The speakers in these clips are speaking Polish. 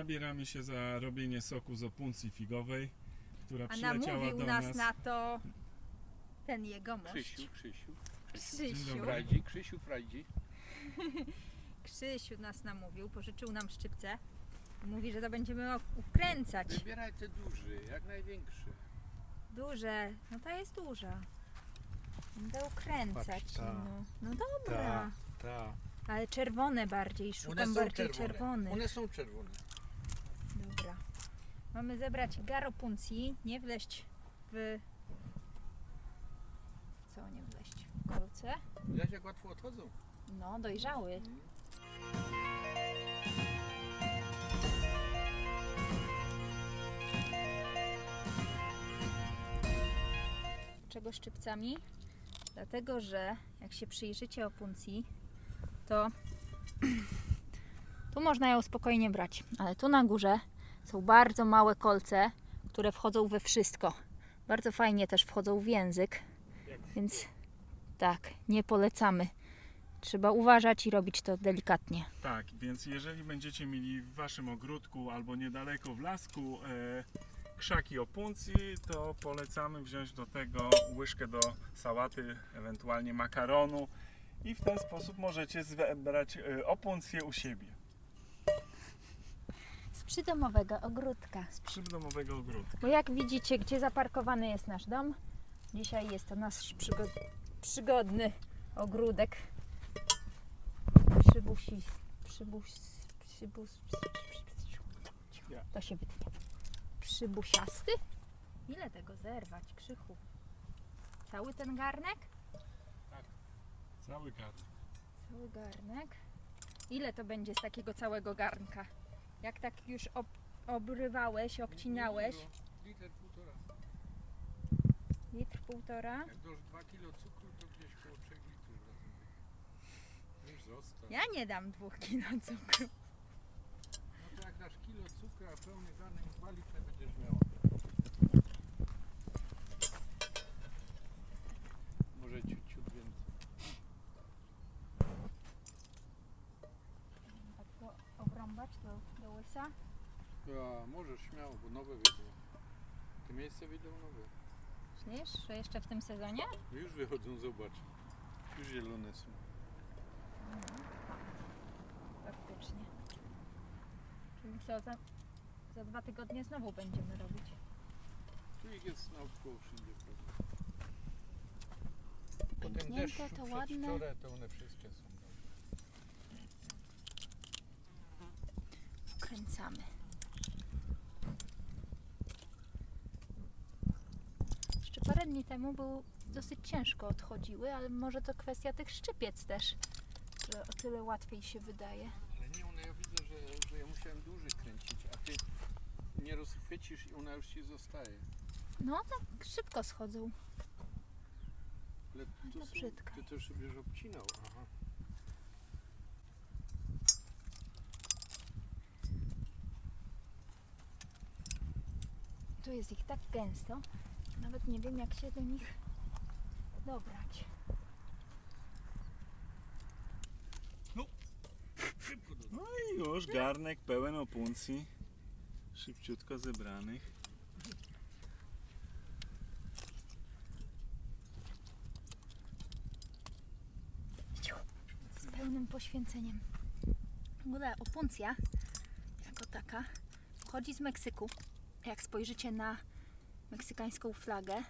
Zabieramy się za robienie soku z opuncji figowej, która A przyleciała namówił do nas nas. na to ten jegomość. Krzysiu, Krzysiu. Krzysiu. Frajdzi, Krzysiu Frajdzi. Krzysiu nas namówił, pożyczył nam szczypce. Mówi, że to będziemy o- ukręcać. Wybieraj te duży, jak największe. Duże, no ta jest duża. Będę ukręcać. Patrz, ta. No, no dobra. ta. Ale czerwone bardziej, szukam bardziej czerwony. One są czerwone. Mamy zebrać garopuncji, nie wleść w... Co nie wleść? W kolce. Widać jak łatwo odchodzą. No, dojrzały. Czego szczypcami? Dlatego, że jak się przyjrzycie opuncji, to tu można ją spokojnie brać, ale tu na górze są bardzo małe kolce, które wchodzą we wszystko. Bardzo fajnie też wchodzą w język, więc tak, nie polecamy. Trzeba uważać i robić to delikatnie. Tak, więc jeżeli będziecie mieli w waszym ogródku albo niedaleko w lasku e, krzaki opuncji, to polecamy wziąć do tego łyżkę do sałaty, ewentualnie makaronu i w ten sposób możecie zebrać e, opuncję u siebie przydomowego ogródka. z przydomowego ogródka. Bo jak widzicie, gdzie zaparkowany jest nasz dom, dzisiaj jest to nasz przygod przygodny ogródek. Przybusi, przybus, przybus, to się wytnie. Przybusiasty? Ile tego zerwać, Krzychu? Cały ten garnek? Cały garnek. Cały garnek. Ile to będzie z takiego całego garnka? Jak tak już ob obrywałeś, obcinałeś? Liter półtora. Litr półtora? Jak dosz 2 kilo cukru, to gdzieś koło 3 litrów razem. Już został. Ja nie dam dwóch kilo cukru. No to jak dasz kilo cukru, a pełny garnek 2 litry będziesz miał. Może ciut, ciut więcej. Tak go obrąbać do, do łysa. Ja, możesz śmiało, bo nowe wyjdą. Te miejsca wyjdą nowe. Myślisz, że jeszcze w tym sezonie? Już wychodzą, zobacz. Już zielone są. Faktycznie. Czyli co, za, za dwa tygodnie znowu będziemy robić. Tu ich jest naokoło wszędzie. Prawda? Po tym Pęknięte, deszczu to ładne. przedwczoraj to one wszystkie są. Kręcamy. Jeszcze parę dni temu był dosyć ciężko odchodziły, ale może to kwestia tych szczypiec też, że o tyle łatwiej się wydaje. Ale nie, one ja widzę, że, że ja musiałem dłużej kręcić, a ty nie rozchwycisz i ona już ci zostaje. No tak szybko schodzą. Ale to to są, brzydka. ty też będziesz obcinał. Aha. Tu jest ich tak gęsto, nawet nie wiem jak się do nich dobrać. Szybko do No i już garnek pełen opuncji, szybciutko zebranych. Z pełnym poświęceniem. W ogóle opuncja jako taka pochodzi z Meksyku. Jak spojrzycie na meksykańską flagę,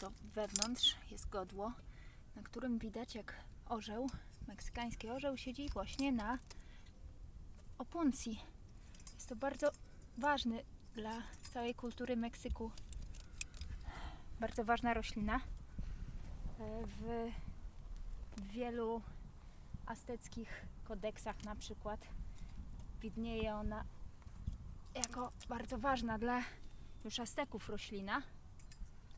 to wewnątrz jest godło, na którym widać jak orzeł, meksykański orzeł siedzi właśnie na opuncji. Jest to bardzo ważny dla całej kultury Meksyku. Bardzo ważna roślina. E, W w wielu azteckich kodeksach na przykład widnieje ona jako bardzo ważna dla już Azteków roślina,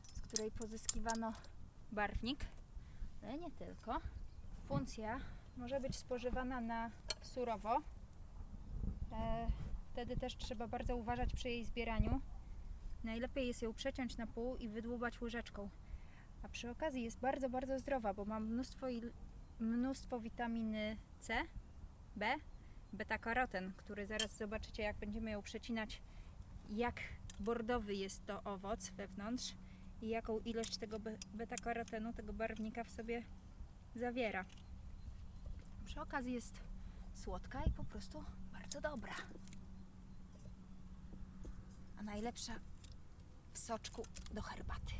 z której pozyskiwano barwnik, ale nie tylko. Puncja może być spożywana na surowo. E, wtedy też trzeba bardzo uważać przy jej zbieraniu. Najlepiej jest ją przeciąć na pół i wydłubać łyżeczką. A przy okazji jest bardzo, bardzo zdrowa, bo ma mnóstwo, mnóstwo witaminy C, B beta-karoten, który zaraz zobaczycie, jak będziemy ją przecinać, jak bordowy jest to owoc wewnątrz i jaką ilość tego be- beta-karotenu, tego barwnika w sobie zawiera. Przy okazji jest słodka i po prostu bardzo dobra. A najlepsza w soczku do herbaty.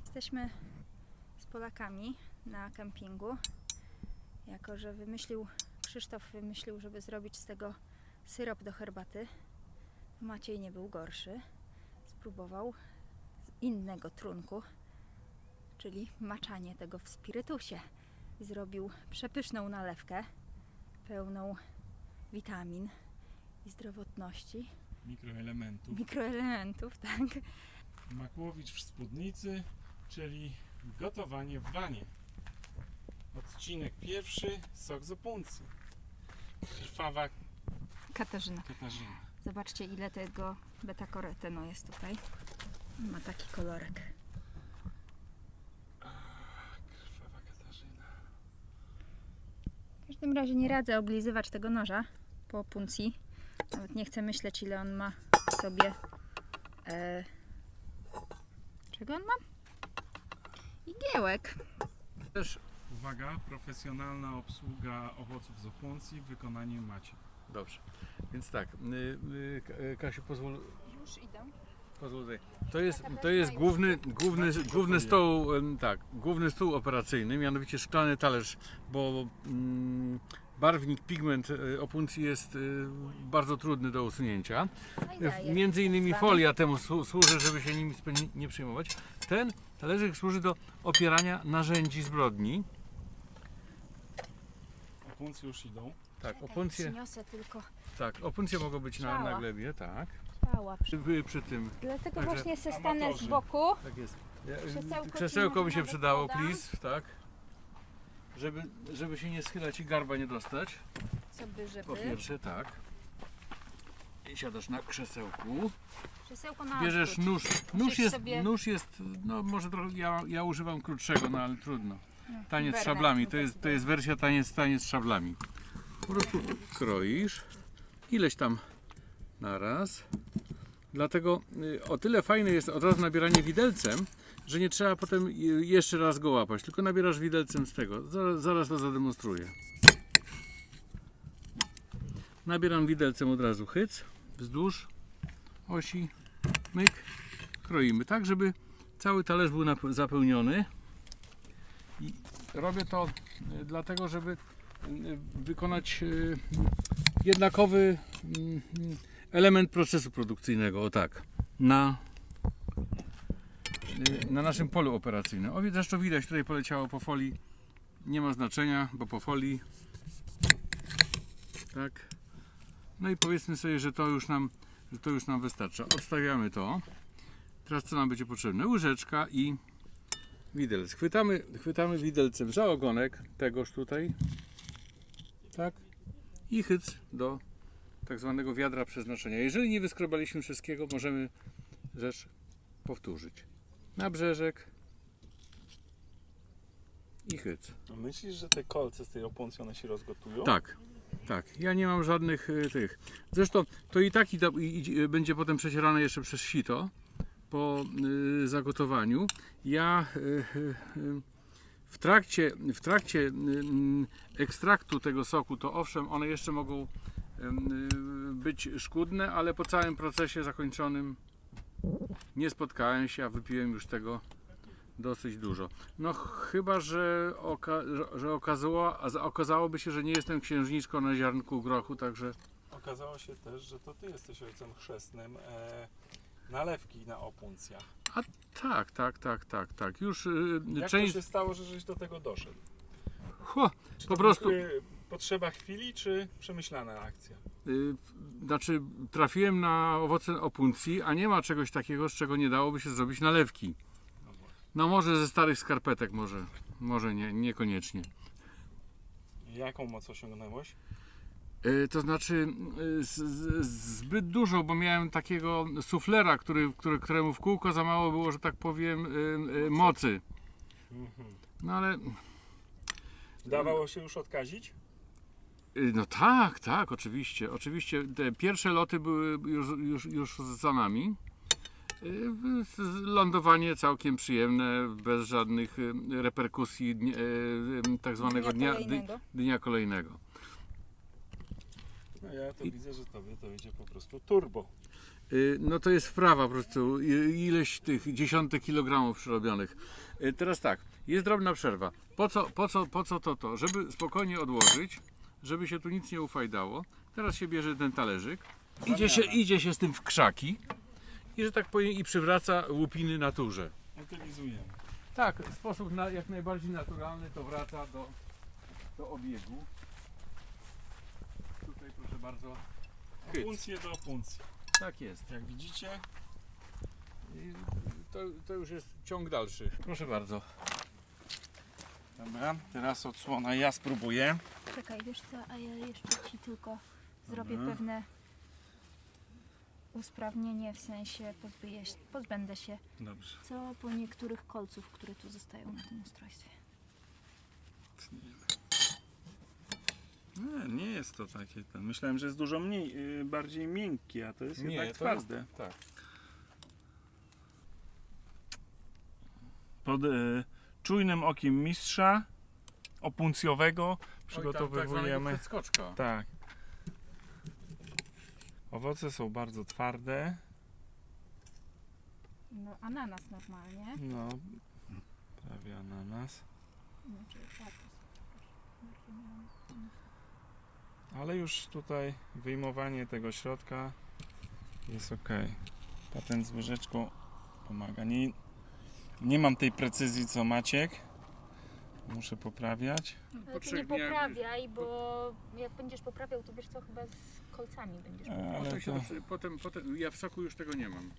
Jesteśmy z Polakami na kempingu. Jako, że wymyślił, Krzysztof wymyślił, żeby zrobić z tego syrop do herbaty. Maciej nie był gorszy. Spróbował z innego trunku, czyli maczanie tego w spirytusie. Zrobił przepyszną nalewkę, pełną witamin i zdrowotności, Mikroelementów. mikroelementów, tak. Makłowicz w spódnicy, czyli gotowanie w wanie. Odcinek pierwszy, sok z opuncji. Krwawa Katarzyna. Katarzyna. Zobaczcie ile tego beta-karotenu jest tutaj. Ma taki kolorek. Krwawa Katarzyna. W każdym razie nie radzę oblizywać tego noża po opuncji. Nawet nie chcę myśleć ile on ma w sobie. E, czego on ma? Igiełek. Też Uwaga, profesjonalna obsługa owoców z opuncji w wykonaniu Maci. dobrze. Więc tak, y, y, Kasiu, pozwól, Już idę. pozwól tutaj. To jest, to jest główny, główny, główny stół, tak, główny stół operacyjny, mianowicie szklany talerz, bo mm, barwnik, pigment y, opuncji jest y, bardzo trudny do usunięcia. Między innymi folia temu słu- służy, żeby się nim nie przejmować. Ten talerzyk służy do opierania narzędzi zbrodni. Opuncje już idą. Tak, opuncje, Przyniosę tylko tak, opuncje mogą być na, na Ciała. glebie, tak. ciała. Przy, przy tym, Dlatego Także właśnie se stanę z amatorzy. boku. tak jest. Ja- Krzesełko ci Krzesełko by się nawet przydało, podam? please, tak. Żeby, żeby się nie schylać i garba nie dostać. Co by, Po żeby. pierwsze, tak. I siadasz na krzesełku. Krzesełko na Bierzesz nóż. Nóż Musisz jest, sobie- nóż jest, no może trochę, ja, ja używam krótszego, no ale trudno. Taniec z szablami, to jest, to jest wersja taniec, taniec z szablami. Po prostu kroisz, ileś tam naraz. Dlatego y, o tyle fajne jest od razu nabieranie widelcem, że nie trzeba potem jeszcze raz go łapać, tylko nabierasz widelcem z tego. Zaraz, zaraz to zademonstruję. Nabieram widelcem od razu chyc, wzdłuż osi, myk, kroimy tak, żeby cały talerz był zapełniony. Robię to y, dlatego, żeby y, wykonać y, jednakowy mm, element procesu produkcyjnego, o tak, na, na naszym polu operacyjnym. O, zresztą widać, tutaj poleciało po folii, nie ma znaczenia, bo po folii, tak. No i powiedzmy sobie, że to już nam, że to już nam wystarcza. Odstawiamy to. Teraz co nam będzie potrzebne? Łyżeczka i widelec. Chwytamy, chwytamy widelcem za ogonek tegoż tutaj. Tak. I chyc do tak zwanego wiadra przeznaczenia. Jeżeli nie wyskrobaliśmy wszystkiego, możemy rzecz powtórzyć. Na brzeżek i chyc. A myślisz, że te kolce z tej opuncji one się rozgotują? Tak, tak. Ja nie mam żadnych y, tych. Zresztą to i tak i, i, i, będzie potem przecierane jeszcze przez sito po y, zagotowaniu. Ja y, y, w trakcie, w trakcie ekstraktu tego soku, to owszem, one jeszcze mogą być szkódne, ale po całym procesie zakończonym nie spotkałem się, a wypiłem już tego dosyć dużo. No chyba, że, oka, że, okazało, okazałoby się, że nie jestem księżniczką na ziarnku grochu, także Okazało się też, że to ty jesteś ojcem chrzestnym e, nalewki na opuncjach. tak, tak, tak, tak, tak. Już y, Jak część... to się stało, że żeś do tego doszedł? Ho, Czy Po to prostu- potrzeba chwili, czy przemyślana akcja? y, znaczy trafiłem na owoce opuncji, a nie ma czegoś takiego, z czego nie dałoby się zrobić nalewki. No właśnie. No może ze starych skarpetek, może, może nie, niekoniecznie. Jaką moc osiągnąłeś? Y, To znaczy z, zbyt dużo, bo miałem takiego suflera, który, który, któremu w kółko za mało było, że tak powiem, y, mocy. No ale Dawało się już odkazić? No tak, tak, oczywiście. Oczywiście te pierwsze loty były już, już, już za nami. Lądowanie całkiem przyjemne, bez żadnych reperkusji tak zwanego Dnia dnia, dnia, kolejnego. dnia kolejnego. No ja to I- widzę, że tobie to idzie po prostu turbo. Y, No to jest wprawa po prostu, i- ileś tych dziesiątek kilogramów przyrobionych. Y, Teraz tak, jest drobna przerwa. Po co, po co, po co to to? Żeby spokojnie odłożyć, żeby się tu nic nie ufajdało. Teraz się bierze ten talerzyk, idzie się, idzie się z tym w krzaki i że tak powiem i przywraca łupiny naturze. Utylizujemy. Tak, w sposób na, jak najbardziej naturalny to wraca do, do obiegu. Bardzo. Opuncję do opuncji. Tak jest. Jak widzicie, I to, to już jest ciąg dalszy. Proszę bardzo. dobra, teraz odsłona ja spróbuję. Czekaj, wiesz co, a ja jeszcze Ci tylko zrobię Dobra. pewne usprawnienie, w sensie pozbyję, się- pozbędę się Dobrze. co po niektórych kolców, które tu zostają na tym ustrojstwie. Nie, nie jest to takie. Ten. Myślałem, że jest dużo mniej, yy, bardziej miękkie, a to jest Nie, jednak to jest- twarde. Tak. Pod yy, czujnym okiem mistrza opuncjowego tak przygotowujemy. skoczka. Tak. Owoce są bardzo twarde. No, ananas normalnie. No, prawie ananas. Znaczy, tak, Ale już tutaj wyjmowanie tego środka jest ok. Patent z łyżeczką pomaga. Nie, nie mam tej precyzji co Maciek. Muszę poprawiać. Ale ty nie poprawiaj, bo jak będziesz poprawiał, to wiesz co, chyba z kolcami będziesz E, poprawiał. Ale Potem, się, to, przy- potem, potem, ja w szoku już tego nie mam.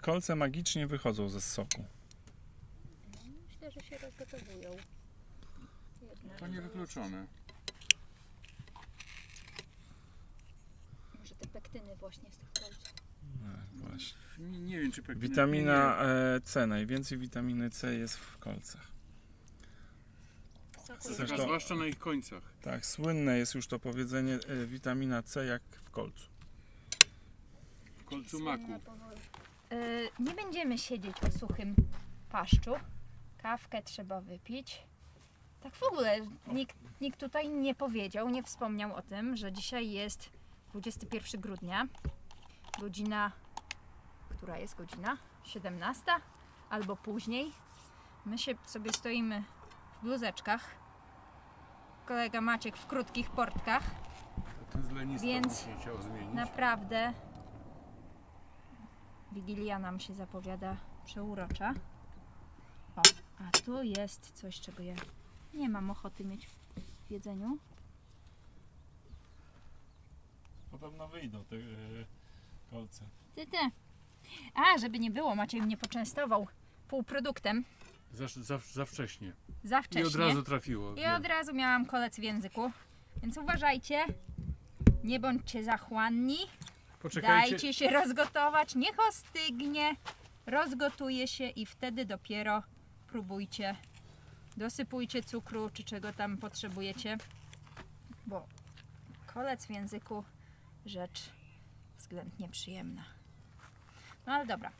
kolce magicznie wychodzą ze soku. Myślę, że się rozgotowują. Jednak. To niewykluczone. Może te pektyny właśnie z tych. No, właśnie. Nie, nie wiem czy pektyny- Witamina e, C. Najwięcej witaminy C jest w kolcach. To- Zwłaszcza na ich końcach. Tak, słynne jest już to powiedzenie e, witamina C jak w kolcu. W kolcu Słynne maku. Y, nie będziemy siedzieć o suchym paszczu. Kawkę trzeba wypić. Tak w ogóle nikt, nikt tutaj nie powiedział, nie wspomniał o tym, że dzisiaj jest 21 grudnia. Godzina, która jest godzina? 17 albo później. My się sobie stoimy w bluzeczkach. Kolega Maciek w krótkich portkach. Ten z lenistwa Więc zmienić. Naprawdę Wigilia nam się zapowiada przeurocza. O, a tu jest coś, czego ja nie mam ochoty mieć w jedzeniu. Podobno wyjdą te e, kolce. Ty, ty. A, żeby nie było, Maciej mnie poczęstował półproduktem Za, za, za wcześnie. za I wcześnie. od razu trafiło. I wiem. od razu miałam kolec w języku. Więc uważajcie, nie bądźcie zachłanni. Poczekajcie. Dajcie się rozgotować, niech ostygnie, rozgotuje się i wtedy dopiero próbujcie. Dosypujcie cukru czy czego tam potrzebujecie, bo kolec w języku rzecz względnie przyjemna. No ale dobra.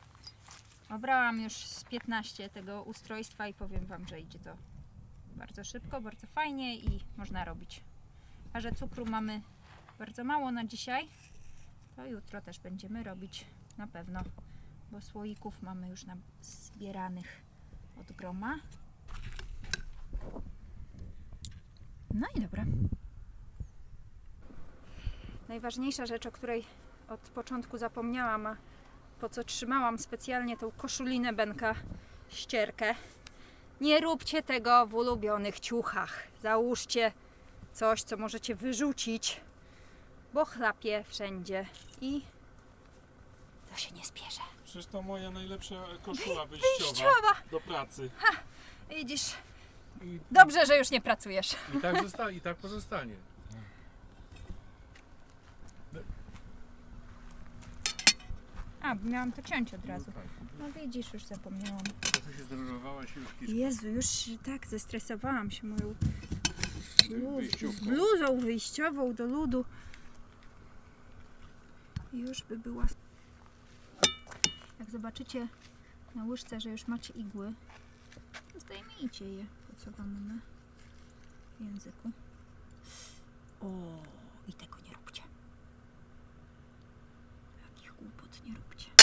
Obrałam już z 15 tego ustrojstwa i powiem Wam, że idzie to bardzo szybko, bardzo fajnie i można robić. A że cukru mamy bardzo mało na dzisiaj, to jutro też będziemy robić na pewno, bo słoików mamy już nam zbieranych od groma. No i dobra. Najważniejsza rzecz, o której od początku zapomniałam, a po co trzymałam specjalnie tą koszulinę Benka ścierkę. Nie róbcie tego w ulubionych ciuchach. Załóżcie coś, co możecie wyrzucić bo chlapie wszędzie i to się nie spiesze. Przecież to moja najlepsza koszula wyjściowa Wyjściowa! do pracy. Widzisz, I, dobrze, że już nie pracujesz. i, tak zosta- I tak pozostanie. A, miałam to ciąć od razu. tak. No widzisz, już zapomniałam. Po co się zdenerwowałaś już? Jezu, już się tak zestresowałam się moją bluz, Wyjściówką. bluzą wyjściową do ludu. I Już by była. Jak zobaczycie na łyżce, że już macie igły, to zdejmijcie je, po co wam na języku. O, i tego nie róbcie. nie róbcie.